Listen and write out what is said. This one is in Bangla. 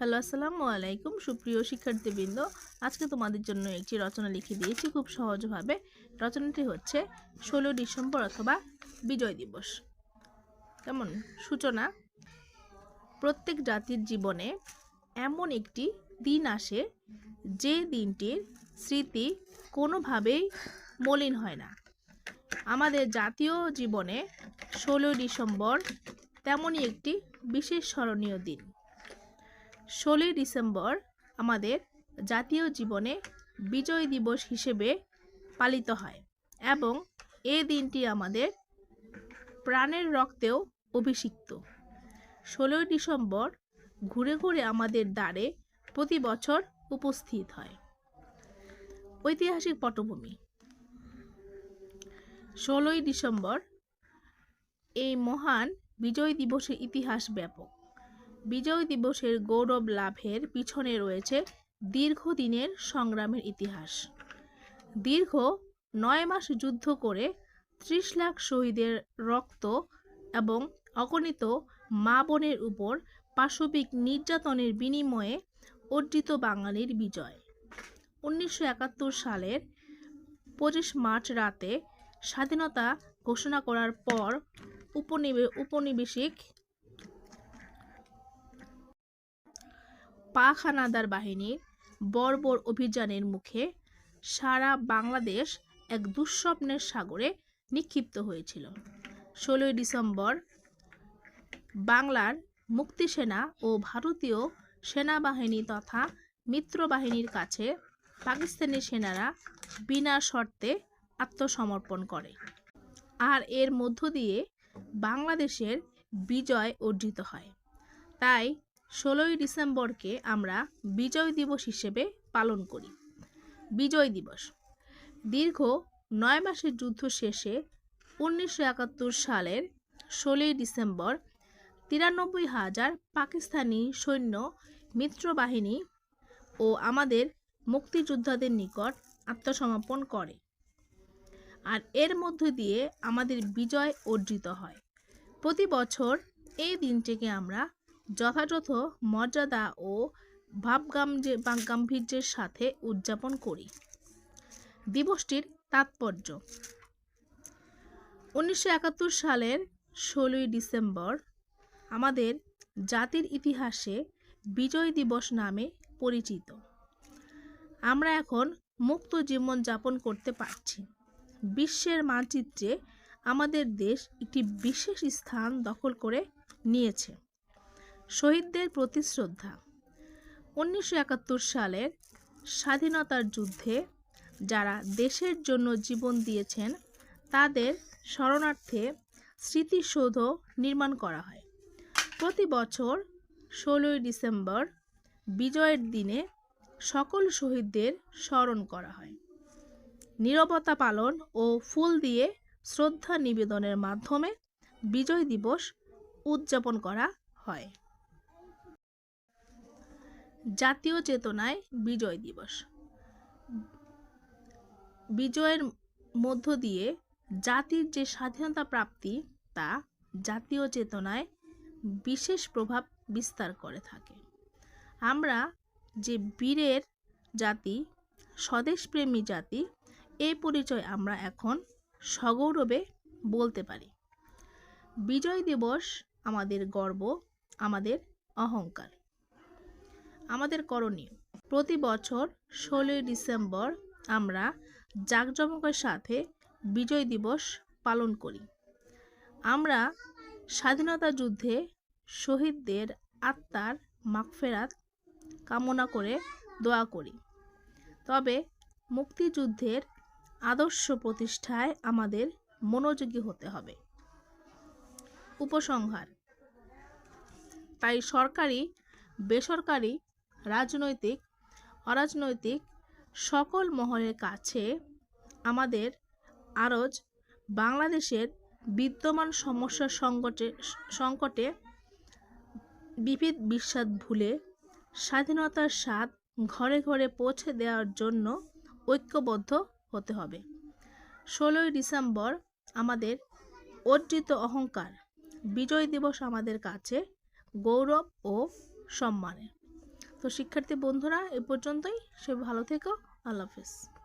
হ্যালো, আসসালামু আলাইকুম সুপ্রিয় শিক্ষার্থীবৃন্দ। আজকে তোমাদের জন্য একটি রচনা লিখে দিয়েছি খুব সহজভাবে। রচনাটি হচ্ছে ষোলো ডিসেম্বর অথবা বিজয় দিবস। কেমন? সূচনা, প্রত্যেক জাতির জীবনে এমন একটি দিন আসে যে দিনটির স্মৃতি কোনোভাবেই মলিন হয় না। আমাদের জাতীয় জীবনে ষোলোই ডিসেম্বর তেমনই একটি বিশেষ স্মরণীয় দিন। ষোলোই ডিসেম্বর আমাদের জাতীয় জীবনে বিজয় দিবস হিসেবে পালিত হয় এবং এই দিনটি আমাদের প্রাণের রক্তেও অভিষিক্ত। ষোলোই ডিসেম্বর ঘুরে ঘুরে আমাদের দ্বারে প্রতি বছর উপস্থিত হয়। ঐতিহাসিক পটভূমি। ষোলোই ডিসেম্বর এই মহান বিজয় দিবসের ইতিহাস ব্যাপক। বিজয় দিবসের গৌরব লাভের পিছনে রয়েছে দীর্ঘদিনের সংগ্রামের ইতিহাস। দীর্ঘ নয় মাস যুদ্ধ করে ত্রিশ লাখ শহীদের রক্ত এবং অগণিত মা বোনের উপর পাশবিক নির্যাতনের বিনিময়ে অর্জিত বাঙালির বিজয়। উনিশশো একাত্তর সালের পঁচিশ মার্চ রাতে স্বাধীনতা ঘোষণা করার পর উপনিবে, উপনিবেশিক পাক হানাদার বাহিনীর বর্বর অভিযানের মুখে সারা বাংলাদেশ এক দুঃস্বপ্নের সাগরে নিক্ষিপ্ত হয়েছিল। ষোলোই ডিসেম্বর বাংলার মুক্তিসেনা ও ভারতীয় সেনাবাহিনী তথা মিত্রবাহিনীর কাছে পাকিস্তানি সেনারা বিনা শর্তে আত্মসমর্পণ করে। আর এর মধ্য দিয়ে বাংলাদেশের বিজয় অর্জিত হয়। তাই ষোলোই ডিসেম্বরকে আমরা বিজয় দিবস হিসেবে পালন করি। বিজয় দিবস। দীর্ঘ নয় মাসের যুদ্ধ শেষে উনিশশো একাত্তর সালের ষোলোই ডিসেম্বর তিরানব্বই হাজার পাকিস্তানি সৈন্য, মিত্রবাহিনী ও আমাদের মুক্তিযোদ্ধাদের নিকট আত্মসমর্পণ করে আর এর মধ্য দিয়ে আমাদের বিজয় অর্জিত হয়। প্রতি বছর এই দিনটিকে আমরা যথাযথ মর্যাদা ও ভাবগাম্যে গাম্ভীর্যের সাথে উদযাপন করি। দিবসটির তাৎপর্য। উনিশশো একাত্তর সালের ষোলোই ডিসেম্বর আমাদের জাতির ইতিহাসে বিজয় দিবস নামে পরিচিত। আমরা এখন মুক্ত জীবন যাপন করতে পারছি। বিশ্বের মানচিত্রে আমাদের দেশ একটি বিশেষ স্থান দখল করে নিয়েছে। শহীদদের প্রতি শ্রদ্ধা। উনিশশো একাত্তর সালের স্বাধীনতার যুদ্ধে যারা দেশের জন্য জীবন দিয়েছেন, তাদের স্মরণার্থে স্মৃতিসৌধ নির্মাণ করা হয়। প্রতি বছর ষোলোই ডিসেম্বর বিজয়ের দিনে সকল শহীদদের স্মরণ করা হয়। নীরবতা পালন ও ফুল দিয়ে শ্রদ্ধা নিবেদনের মাধ্যমে বিজয় দিবস উদযাপন করা হয়। জাতীয় চেতনায় বিজয় দিবস। বিজয়ের মধ্য দিয়ে জাতির যে স্বাধীনতা প্রাপ্তি, তা জাতীয় চেতনায় বিশেষ প্রভাব বিস্তার করে থাকে। আমরা যে বীরের জাতি, স্বদেশপ্রেমী জাতি এই পরিচয় আমরা এখন সগৌরবে বলতে পারি। বিজয় দিবস আমাদের গর্ব, আমাদের অহংকার। আমাদের করণীয়। প্রতি বছর ষোলোই ডিসেম্বর আমরা জাঁকজমকের সাথে বিজয় দিবস পালন করি। আমরা স্বাধীনতা যুদ্ধে শহীদদের আত্মার মাগফেরাত কামনা করে দোয়া করি। তবে মুক্তিযুদ্ধের আদর্শ প্রতিষ্ঠায় আমাদের মনোযোগী হতে হবে। উপসংহার। তাই সরকারি, বেসরকারি রাজনৈতিক, অরাজনৈতিক সকল মহলের কাছে আমাদের আরজ বাংলাদেশের বিদ্যমান সমস্যা সংকটে সংকটে বিবিধ বিশ্বাস ভুলে স্বাধীনতার স্বাদ ঘরে ঘরে পৌঁছে দেওয়ার জন্য ঐক্যবদ্ধ হতে হবে। ষোলোই ডিসেম্বর আমাদের অর্জিত অহংকার, বিজয় দিবস আমাদের কাছে গৌরব ও সম্মানের তো শিক্ষার্থী বন্ধুরা এ পর্যন্তই। সে ভালো থেকো। আল্লাহ হাফেজ।